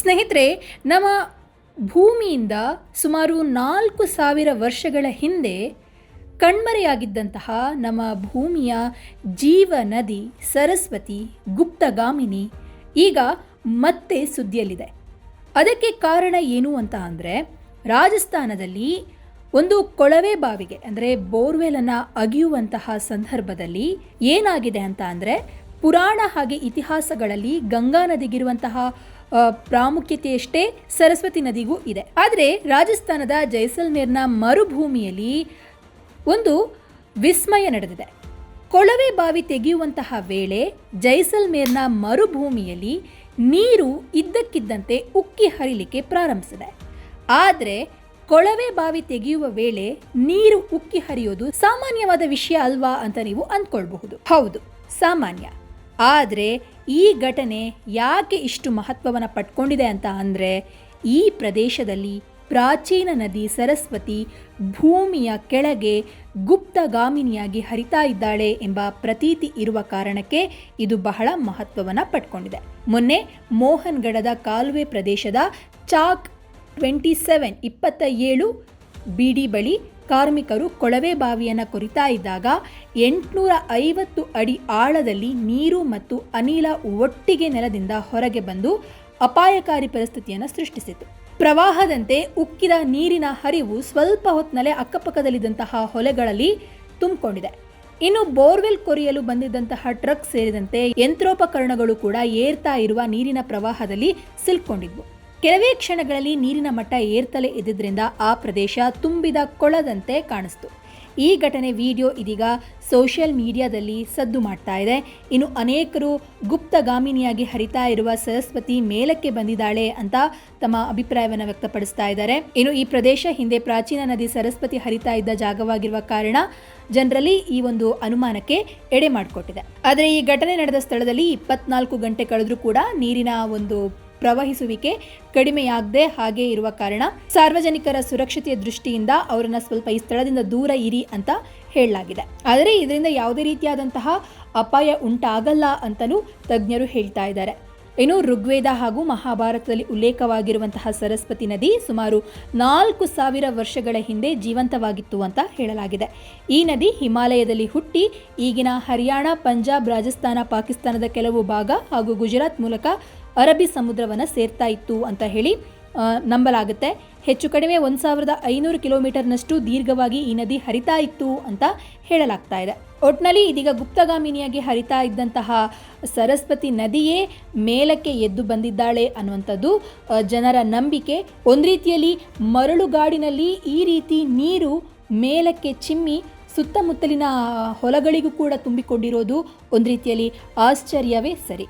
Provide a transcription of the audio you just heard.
ಸ್ನೇಹಿತರೆ, ನಮ್ಮ ಭೂಮಿಯಿಂದ ಸುಮಾರು ನಾಲ್ಕು ಸಾವಿರ ವರ್ಷಗಳ ಹಿಂದೆ ಕಣ್ಮರೆಯಾಗಿದ್ದಂತಹ ನಮ್ಮ ಭೂಮಿಯ ಜೀವ ನದಿ ಸರಸ್ವತಿ ಗುಪ್ತಗಾಮಿನಿ ಈಗ ಮತ್ತೆ ಸುದ್ದಿಯಲ್ಲಿದೆ. ಅದಕ್ಕೆ ಕಾರಣ ಏನು ಅಂತ ಅಂದರೆ, ರಾಜಸ್ಥಾನದಲ್ಲಿ ಒಂದು ಕೊಳವೆ ಬಾವಿಗೆ, ಅಂದರೆ ಬೋರ್ವೆಲನ್ನು ಅಗಿಯುವಂತಹ ಸಂದರ್ಭದಲ್ಲಿ ಏನಾಗಿದೆ ಅಂತ ಅಂದರೆ, ಪುರಾಣ ಹಾಗೆ ಇತಿಹಾಸಗಳಲ್ಲಿ ಗಂಗಾ ನದಿಗಿರುವಂತಹ ಪ್ರಾಮುಖ್ಯತೆಯಷ್ಟೇ ಸರಸ್ವತಿ ನದಿಗೂ ಇದೆ. ಆದರೆ ರಾಜಸ್ಥಾನದ ಜೈಸಲ್ಮೇರ್ನ ಮರುಭೂಮಿಯಲ್ಲಿ ಒಂದು ವಿಸ್ಮಯ ನಡೆದಿದೆ. ಕೊಳವೆ ಬಾವಿ ತೆಗೆಯುವಂತಹ ವೇಳೆ ಜೈಸಲ್ಮೇರ್ನ ಮರುಭೂಮಿಯಲ್ಲಿ ನೀರು ಇದ್ದಕ್ಕಿದ್ದಂತೆ ಉಕ್ಕಿ ಹರಿಲಿಕ್ಕೆ ಪ್ರಾರಂಭಿಸಿದೆ. ಆದರೆ ಕೊಳವೆ ಬಾವಿ ತೆಗೆಯುವ ವೇಳೆ ನೀರು ಉಕ್ಕಿ ಹರಿಯೋದು ಸಾಮಾನ್ಯವಾದ ವಿಷಯ ಅಲ್ವಾ ಅಂತ ನೀವು ಅಂದ್ಕೊಳ್ಬಹುದು. ಹೌದು, ಸಾಮಾನ್ಯ. ಆದರೆ ಈ ಘಟನೆ ಯಾಕೆ ಇಷ್ಟು ಮಹತ್ವವನ್ನು ಪಟ್ಕೊಂಡಿದೆ ಅಂತ ಅಂದರೆ ಈ ಪ್ರದೇಶದಲ್ಲಿ ಪ್ರಾಚೀನ ನದಿ ಸರಸ್ವತಿ ಭೂಮಿಯ ಕೆಳಗೆ ಗುಪ್ತಗಾಮಿನಿಯಾಗಿ ಹರಿತಾ ಇದ್ದಾಳೆ ಎಂಬ ಪ್ರತೀತಿ ಇರುವ ಕಾರಣಕ್ಕೆ ಇದು ಬಹಳ ಮಹತ್ವವನ್ನು ಪಟ್ಕೊಂಡಿದೆ ಮೊನ್ನೆ ಮೋಹನ್ಗಢದ ಕಾಲುವೆ ಪ್ರದೇಶದ ಚಾಕ್ ಟ್ವೆಂಟಿ ಸೆವೆನ್ ಇಪ್ಪತ್ತ ಏಳು ಬಿಡಿ ಬಳಿ ಕಾರ್ಮಿಕರು ಕೊಳವೆ ಬಾವಿಯನ್ನು ಕೊರಿತಾ ಇದ್ದಾಗ ಎಂಟುನೂರ ಐವತ್ತು ಅಡಿ ಆಳದಲ್ಲಿ ನೀರು ಮತ್ತು ಅನಿಲ ಒಟ್ಟಿಗೆ ನೆಲದಿಂದ ಹೊರಗೆ ಬಂದು ಅಪಾಯಕಾರಿ ಪರಿಸ್ಥಿತಿಯನ್ನು ಸೃಷ್ಟಿಸಿತು. ಪ್ರವಾಹದಂತೆ ಉಕ್ಕಿದ ನೀರಿನ ಹರಿವು ಸ್ವಲ್ಪ ಹೊತ್ತಿನಲ್ಲೇ ಅಕ್ಕಪಕ್ಕದಲ್ಲಿದ್ದಂತಹ ಹೊಲೆಗಳಲ್ಲಿ ತುಂಬಿಕೊಂಡಿದೆ. ಇನ್ನು ಬೋರ್ವೆಲ್ ಕೊರೆಯಲು ಬಂದಿದ್ದಂತಹ ಟ್ರಕ್ ಸೇರಿದಂತೆ ಯಂತ್ರೋಪಕರಣಗಳು ಕೂಡ ಏರ್ತಾ ಇರುವ ನೀರಿನ ಪ್ರವಾಹದಲ್ಲಿ ಸಿಲ್ಕೊಂಡಿದ್ವು. ಕೆಲವೇ ಕ್ಷಣಗಳಲ್ಲಿ ನೀರಿನ ಮಟ್ಟ ಏರ್ತಲೇ ಇದ್ದಿದ್ದರಿಂದ ಆ ಪ್ರದೇಶ ತುಂಬಿದ ಕೊಳದಂತೆ ಕಾಣಿಸ್ತು. ಈ ಘಟನೆ ವಿಡಿಯೋ ಇದೀಗ ಸೋಷಿಯಲ್ ಮೀಡಿಯಾದಲ್ಲಿ ಸದ್ದು ಮಾಡ್ತಾ ಇದೆ. ಇನ್ನು ಅನೇಕರು ಗುಪ್ತಗಾಮಿನಿಯಾಗಿ ಹರಿತಾ ಇರುವ ಸರಸ್ವತಿ ಮೇಲಕ್ಕೆ ಬಂದಿದ್ದಾಳೆ ಅಂತ ತಮ್ಮ ಅಭಿಪ್ರಾಯವನ್ನು ವ್ಯಕ್ತಪಡಿಸ್ತಾ ಇದ್ದಾರೆ. ಇನ್ನು ಈ ಪ್ರದೇಶ ಹಿಂದೆ ಪ್ರಾಚೀನ ನದಿ ಸರಸ್ವತಿ ಹರಿತಾ ಇದ್ದ ಜಾಗವಾಗಿರುವ ಕಾರಣ ಜನರಲ್ಲಿ ಈ ಒಂದು ಅನುಮಾನಕ್ಕೆ ಎಡೆ ಮಾಡಿಕೊಟ್ಟಿದೆ. ಆದರೆ ಈ ಘಟನೆ ನಡೆದ ಸ್ಥಳದಲ್ಲಿ ಇಪ್ಪತ್ನಾಲ್ಕು ಗಂಟೆ ಕಳೆದರೂ ಕೂಡ ನೀರಿನ ಒಂದು ಪ್ರವಹಿಸುವಿಕೆ ಕಡಿಮೆಯಾಗದೆ ಹಾಗೆ ಇರುವ ಕಾರಣ ಸಾರ್ವಜನಿಕರ ಸುರಕ್ಷತೆಯ ದೃಷ್ಟಿಯಿಂದ ಅವರನ್ನ ಸ್ವಲ್ಪ ಈ ಸ್ಥಳದಿಂದ ದೂರ ಇರಿ ಅಂತ ಹೇಳಲಾಗಿದೆ. ಆದರೆ ಇದರಿಂದ ಯಾವುದೇ ರೀತಿಯಾದಂತಹ ಅಪಾಯ ಉಂಟಾಗಲ್ಲ ಅಂತಲೂ ತಜ್ಞರು ಹೇಳ್ತಾ ಇದ್ದಾರೆ. ಇನ್ನು ಋಗ್ವೇದ ಹಾಗೂ ಮಹಾಭಾರತದಲ್ಲಿ ಉಲ್ಲೇಖವಾಗಿರುವಂತಹ ಸರಸ್ವತಿ ನದಿ ಸುಮಾರು ನಾಲ್ಕು ಸಾವಿರ ವರ್ಷಗಳ ಹಿಂದೆ ಜೀವಂತವಾಗಿತ್ತು ಅಂತ ಹೇಳಲಾಗಿದೆ. ಈ ನದಿ ಹಿಮಾಲಯದಲ್ಲಿ ಹುಟ್ಟಿ ಈಗಿನ ಹರಿಯಾಣ, ಪಂಜಾಬ್, ರಾಜಸ್ಥಾನ, ಪಾಕಿಸ್ತಾನದ ಕೆಲವು ಭಾಗ ಹಾಗೂ ಗುಜರಾತ್ ಮೂಲಕ ಅರಬ್ಬಿ ಸಮುದ್ರವನ್ನು ಸೇರ್ತಾ ಇತ್ತು ಅಂತ ಹೇಳಿ ನಂಬಲಾಗುತ್ತೆ. ಹೆಚ್ಚು ಕಡಿಮೆ ಒಂದು ಸಾವಿರದ ಐನೂರು ಕಿಲೋಮೀಟರ್ನಷ್ಟು ದೀರ್ಘವಾಗಿ ಈ ನದಿ ಹರಿತಾ ಇತ್ತು ಅಂತ ಹೇಳಲಾಗ್ತಾ ಇದೆ. ಒಟ್ನಲ್ಲಿ ಇದೀಗ ಗುಪ್ತಗಾಮಿನಿಯಾಗಿ ಹರಿತಾ ಇದ್ದಂತಹ ಸರಸ್ವತಿ ನದಿಯೇ ಮೇಲಕ್ಕೆ ಎದ್ದು ಬಂದಿದ್ದಾಳೆ ಅನ್ನುವಂಥದ್ದು ಜನರ ನಂಬಿಕೆ. ಒಂದು ರೀತಿಯಲ್ಲಿ ಮರಳುಗಾಡಿನಲ್ಲಿ ಈ ರೀತಿ ನೀರು ಮೇಲಕ್ಕೆ ಚಿಮ್ಮಿ ಸುತ್ತಮುತ್ತಲಿನ ಹೊಲಗಳಿಗೂ ಕೂಡ ತುಂಬಿಕೊಂಡಿರೋದು ಒಂದು ರೀತಿಯಲ್ಲಿ ಆಶ್ಚರ್ಯವೇ ಸರಿ.